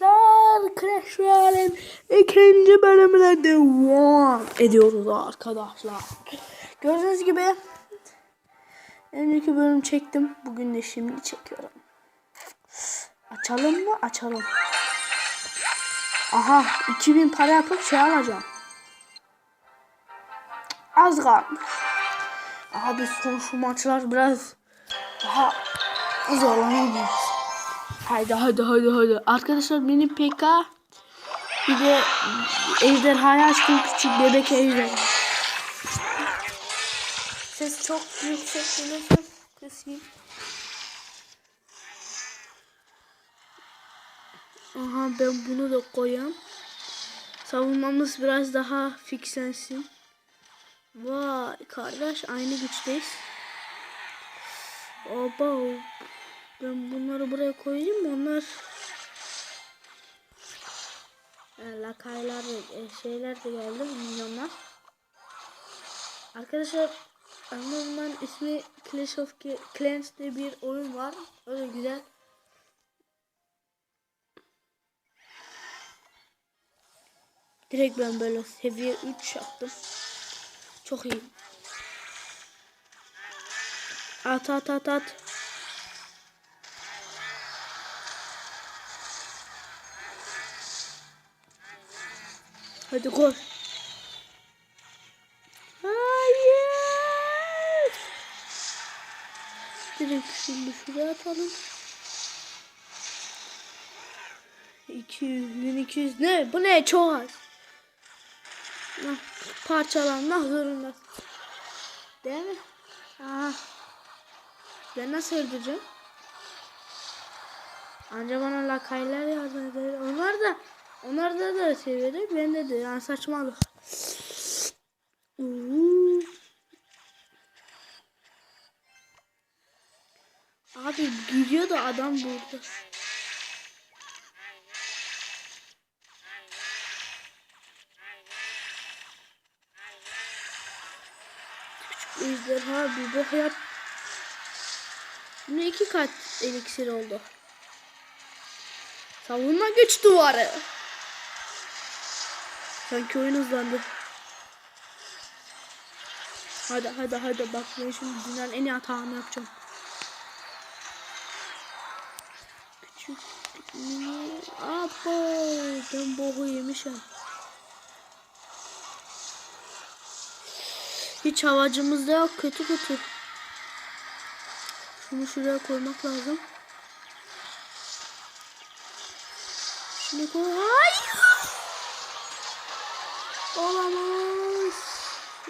Arkadaşlar Clash Royale'in ikinci bölümüne devam ediyoruz arkadaşlar. Gördüğünüz gibi önceki bölüm çektim. Bugün de şimdi çekiyorum. Açalım mı? Açalım. Aha 2000 para yapıp şey alacağım. Az kalmış. Abi son şu maçlar biraz daha zorlanıyor. Haydi haydi haydi haydi. Arkadaşlar benim PK bir de ejderhayı açtım küçük bebek ejder. Ses çok yüksek gelirse kısayım. Aha ben bunu da koyayım. Savunmamız biraz daha fixlensin. Vay kardeş aynı güçteyiz. Oba ben bunları buraya koyayım mı? Onlar e, lakaylar e, şeyler de geldi milyonlar. Arkadaşlar Anlamından ismi Clash of Clans diye bir oyun var. Öyle güzel. Direkt ben böyle seviye 3 yaptım. Çok iyi. At at at at. Hadi koş. Hayır. Direkt şimdi şuraya atalım. 200, 1200 ne? Bu ne? Çok az. Parçalanmak zorunda. Değil mi? Aa. Ben nasıl öldüreceğim? Anca bana lakaylar yardım eder. Onlar da onlar da da seviyede bende de yani saçmalık. Abi gidiyor da adam burada. Küçük ejderha bir bok yap. Şimdi iki kat eliksir oldu. Savunma güç duvarı. Sanki oyun hızlandı. Hadi hadi hadi bak ben şimdi dünyanın en iyi hatamı yapacağım. Küçük Abo ben boğu yemişim. Hiç havacımız da yok kötü kötü. Şunu şuraya koymak lazım. Şunu koy. Hayır. Olamaz.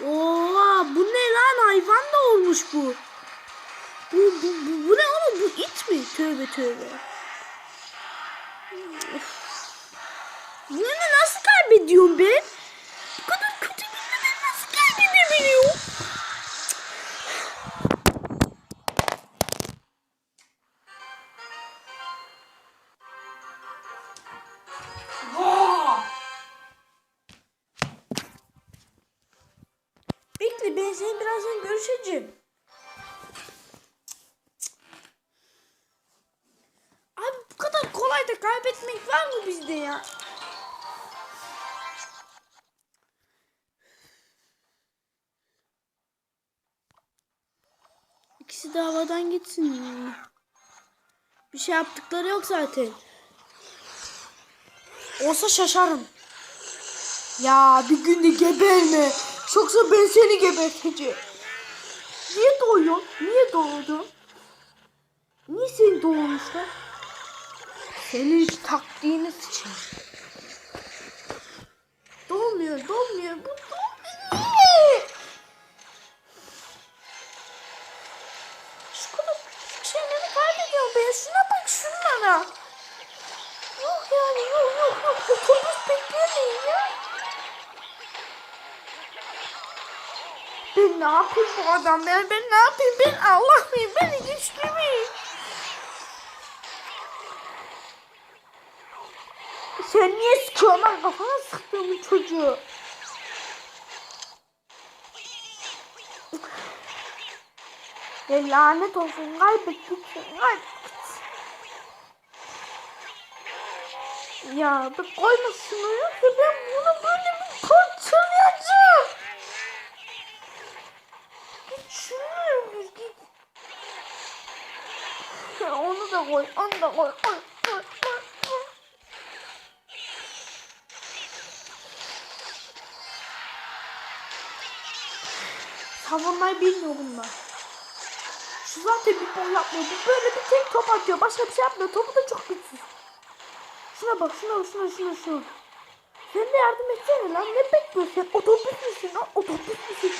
Oha bu ne lan hayvan da olmuş bu. Bu, bu, bu, bu ne oğlum bu it mi? Tövbe tövbe. Of. Bunu nasıl kaybediyorum ben? Ben seni birazdan görüşeceğim. Abi bu kadar kolay da kaybetmek var mı bizde ya? İkisi de havadan gitsin. Bir şey yaptıkları yok zaten. Olsa şaşarım. Ya bir günde geberme. Yoksa ben seni geberteceğim. Niye doğuyorsun? Niye doğdun? Niye seni doğmuşlar? Senin taktiğini sıçayım. Doğmuyor, doğmuyor. Bu doğmuyor. Niye? Şu kadar küçük şeyleri kaybediyorum ben. Şuna bak şunlara. Yok yani yok yok yok. Otobüs beklemeyin ya. Ben ne yapayım bu adamlar? Ben ne yapayım? Ben Allah mıyım? Ben güçlü müyüm? Sen niye sıkıyorsun lan? Kafana sıktın bu çocuğu. Ya lanet olsun. Kaybettik. Kaybettik. Ya bir koyma şunu yoksa ben bunu böyle bir parçalayacağım. Git şunu git. git. Ya onu da koy, onu da koy. Koy, koy, koy, koy. Savunmayı bilmiyor bunlar. Şu zaten bir bol yapmıyor. Bu böyle bir tek top atıyor. Başka bir şey yapmıyor. Topu da çok güçsüz. Şuna bak şuna şuna şuna şuna. Sen de yardım etsene lan. Ne bekliyorsun? Otobüs müsün lan? Otobüs müsün?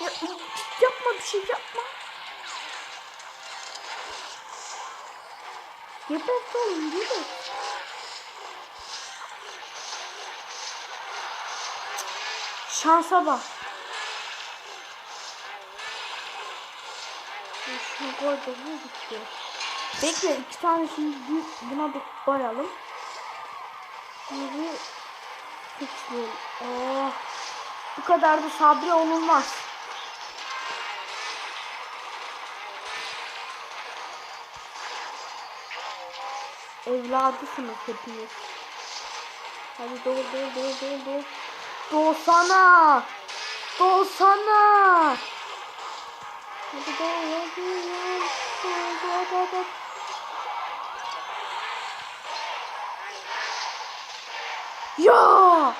Ya yapma bir şey yapma. Gebert oğlum gebert. Şansa bak. Şunu koy da bu. Bekle iki tane şimdi buna bir koyalım. Biri küçüğüm. Oh. Bu kadar da sabri olunmaz. Evladısınız hepiniz. Hadi doğ doğ doğ doğ doğ. Doğsana. Doğsana. Hadi doğ hadi. Doğ doğ doğ doğ. Ya!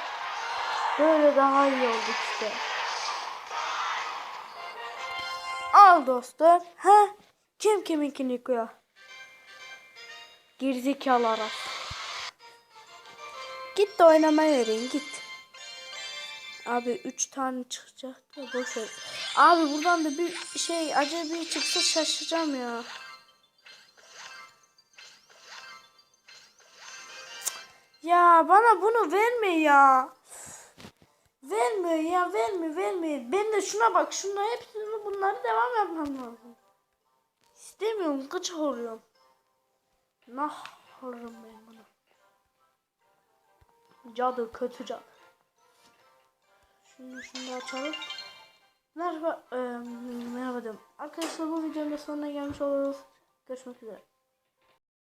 Böyle daha iyi oldu işte. Al dostum. Ha? Kim kiminkini yıkıyor? Gerizekalı Aras. Git de oynamaya verin git. Abi 3 tane çıkacak da boş ver. Abi buradan da bir şey acaba bir çıksa şaşıracağım ya. Ya bana bunu verme ya. Vermiyor ya vermiyor vermiyor. Ben de şuna bak şuna hepsini bunları devam yapmam lazım. İstemiyorum gıcık oluyorum. Nah alırım ben bunu. Cadı kötü cadı. Şunu şunu da açalım. Merhaba, e, merhaba diyorum. Arkadaşlar bu videonun da sonuna gelmiş oluruz. Görüşmek üzere.